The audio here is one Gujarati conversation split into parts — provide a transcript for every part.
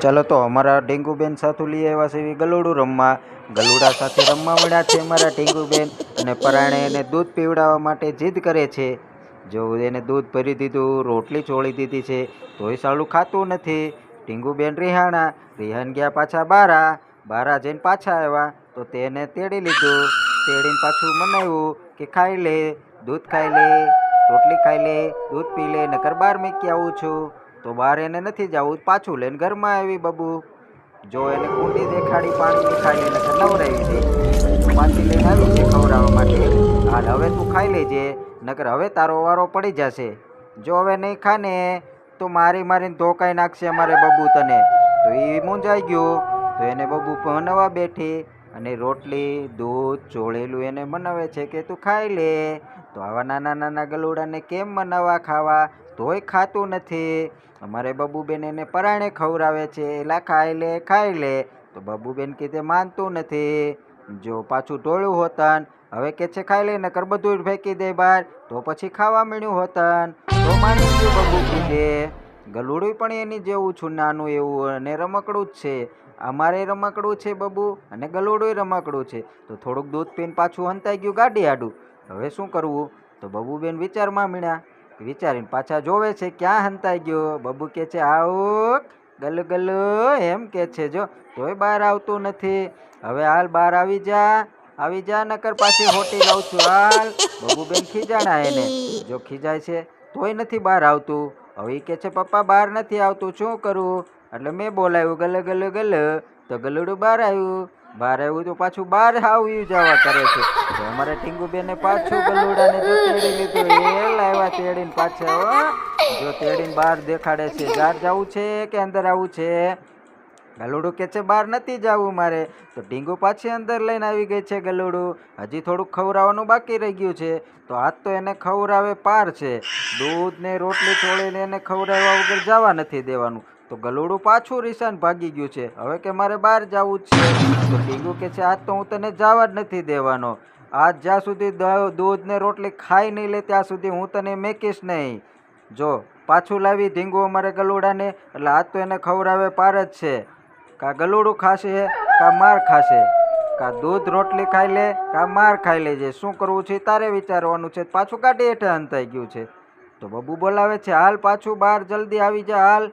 ચાલો તો અમારા ટીંકુબેન સાથું લઈ આવ્યા છે એવી ગલુડું રમવા, ગલુડા સાથે રમવા મળ્યા છે અમારા ટીંકુબેન અને પરાણે એને દૂધ પીવડાવવા માટે જીદ કરે છે. જો એને દૂધ ભરી દીધું, રોટલી ચોળી દીધી છે, તોય સાલું ખાતું નથી. ટીંગુબેન રિહાણા રિહાન ગયા પાછા બારા. બારા જઈને પાછા આવ્યા, તો તેને તેડી લીધું. તેડીને પાછું મનાવ્યું કે ખાઈ લે, દૂધ ખાઈ લે, રોટલી ખાઈ લે, દૂધ પી લે, નકર બાર મેં આવું છું. તો બહાર એને નથી જવું, પાછું લઈને ઘરમાં આવી બબુ. જો એને કુંડી દેખાડી, પાણી ખાઈ એને નવરાવી દે. પાછી લઈને આવી છે ખવડાવવા માટે. હાલ હવે તું ખાઈ લેજે, નકર હવે તારો વારો પડી જશે. જો હવે નહીં ખાને, તો મારી મારીને ધોકાઈ નાખશે અમારે બબુ તને. તો એ મૂંઝાઈ ગયો. તો એને બબુ ભણવા બેઠી. અને રોટલી, દૂધ, ચોળેલું એને મનાવે છે કે તું ખાઈ લે. તો આવા નાના નાના ગલુડાને કેમ મનાવા ખાવા? તોય ખાતું નથી. અમારે બબુબેન એને પરાણે ખવડાવે છે એલા ખાઈ લે ખાઈ લે. તો બબુબેન કીધે માનતું નથી. જો પાછું ટોળ્યું હોતન, હવે કે છે, ખાઈ લે, નકર બધું જ ફેંકી દે બહાર. તો પછી ખાવા મળ્યું હોતન. તો માની ગયું બબુ કીધે ગલુડું પણ એની જેવું છું, નાનું એવું અને રમકડું જ છે. અમારે રમકડું છે બબુ, અને ગલુડું રમકડું છે. તો થોડુંક દૂધ પીને પાછું હંતાઈ ગયું ગાડી આડું. હવે શું કરવું? તો બબુબેન વિચારમાં મીણ્યા વિચારીને પાછા જોવે છે ક્યાં હંતાઈ ગયો? બબુ કે છે આવો ગલ ગલ એમ કે છે, જો, તોય બહાર આવતું નથી. હવે હાલ બહાર આવી જા આવી જા, નકર પાછી હોટી લાવું છું, હાલ. બબુબેન ખીજાણા એને. જો ખીજાય છે, તોય નથી બહાર આવતું. હવે કે છે, પપ્પા, બહાર નથી આવતું, શું કરું? એટલે મેં બોલાવ્યું ગલ ગલ ગલ, તો ગલુડું બહાર આવ્યું. બહાર આવ્યું તો પાછું બહાર આવ્યું જવા કરે છે. તો અમારે ટીંગુબેને પાછું ગલુડાને જો તેડી લીધું. એ લાવ્યા તેડીને પાછા. જો તેડીને બહાર દેખાડે છે. બહાર જવું છે કે અંદર આવું છે? ગલુડું કે છે, બહાર નથી જવું મારે. તો ડીંગુ પાછી અંદર લઈને આવી ગઈ છે ગલુડું. હજી થોડુંક ખવડાવવાનું બાકી રહી ગયું છે. તો આજ તો એને ખવડાવે પાર છે. દૂધ ને રોટલી છોડીને એને ખવડાવવા વગર જવા નથી દેવાનું. તો ગલુડું પાછું રિસાન ભાગી ગયું છે. હવે કે મારે બહાર જવું જ છે. તો ટીંગુ કે છે, આજ તો હું તને જવા જ નથી દેવાનો. આજ જ્યાં સુધી દૂધ ને રોટલી ખાઈ નહીં લે, ત્યાં સુધી હું તને મેકીશ નહીં. જો, પાછું લાવી ઢીંગુ અમારે ગલુડાને, એટલે આજ તો એને ખવડાવે પાર જ છે. કા ગલુડું ખાશે, કા માર ખાશે. કા દૂધ રોટલી ખાઈ લે, કા માર ખાઈ લેજે શું કરવું છે તારે વિચારવાનું છે. પાછું કાઢી હેઠે અંતાઈ ગયું છે. તો બબુ બોલાવે છે, હાલ પાછું બહાર જલ્દી આવી જા, હાલ.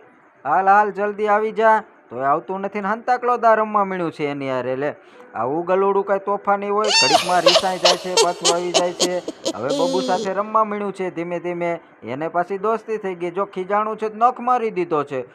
હાલ હાલ, જલ્દી આવી જા. તો એ આવતું નથી ને હંતાકલો દા રમવા મળ્યું છે એની હારે, લે. આવું ગલોડું કઈ તોફાની હોય, ઘડીકમાં રીસાઈ જાય છે પાછું આવી જાય છે. હવે બબુ સાથે રમવા મળ્યું છે ધીમે ધીમે. એને પાછી દોસ્તી થઈ ગઈ. જો ખીજાણું છે નખ મારી દીધો છે.